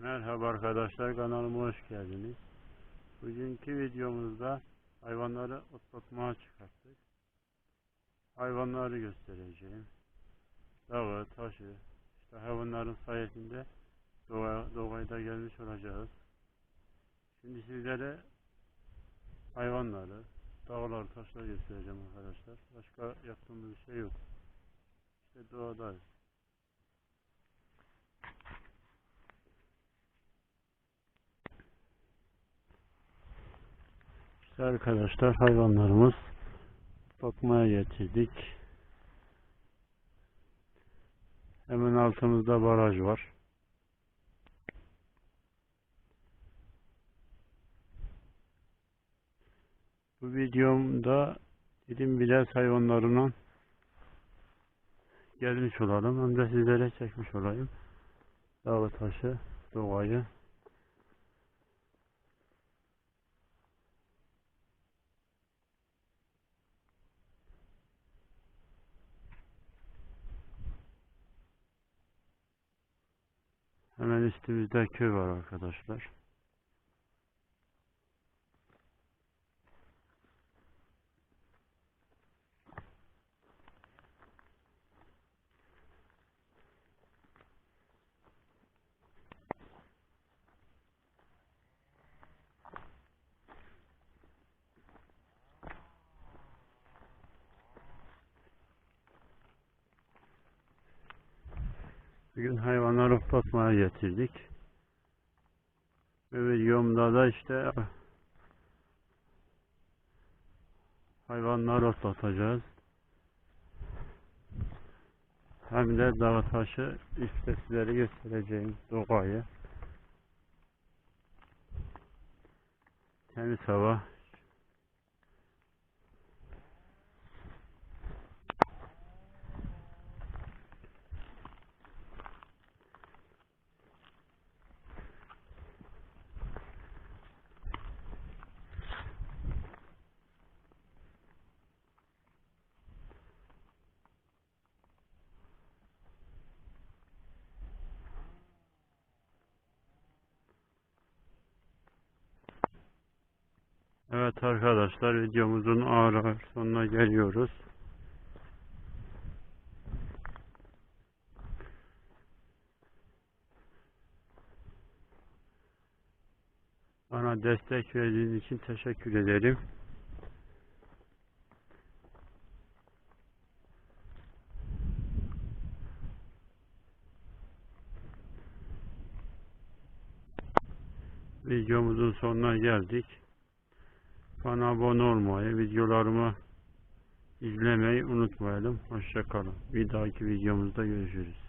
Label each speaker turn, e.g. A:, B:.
A: Merhaba arkadaşlar kanalıma hoş geldiniz. Bugünkü videomuzda hayvanları otlatmaya çıkarttık. Hayvanları göstereceğim. Dağı, taşı, işte hayvanların sayesinde doğa, doğaya da gelmiş olacağız. Şimdi sizlere hayvanları, dağlar, taşları göstereceğim arkadaşlar. Başka yaptığımız bir şey yok. İşte doğadayız. Arkadaşlar hayvanlarımız bakmaya getirdik. Hemen altımızda baraj var. Bu videomda dedim biraz hayvanlarından gelmiş olalım. Hem de sizlere çekmiş olayım. Dağ taşı, doğayı. Hemen üstümüzde köy var arkadaşlar. Bugün hayvanları otlatmaya getirdik. Ve videomda da işte hayvanları otlatacağız. Hem de dağ taşı işte sizlere göstereceğim doğayı. Temiz hava. Evet arkadaşlar videomuzun ağır ağır sonuna geliyoruz. Bana destek verdiğiniz için teşekkür ederim. Videomuzun sonuna geldik. Bana abone olmayı, videolarımı izlemeyi unutmayalım. Hoşçakalın. Bir dahaki videomuzda görüşürüz.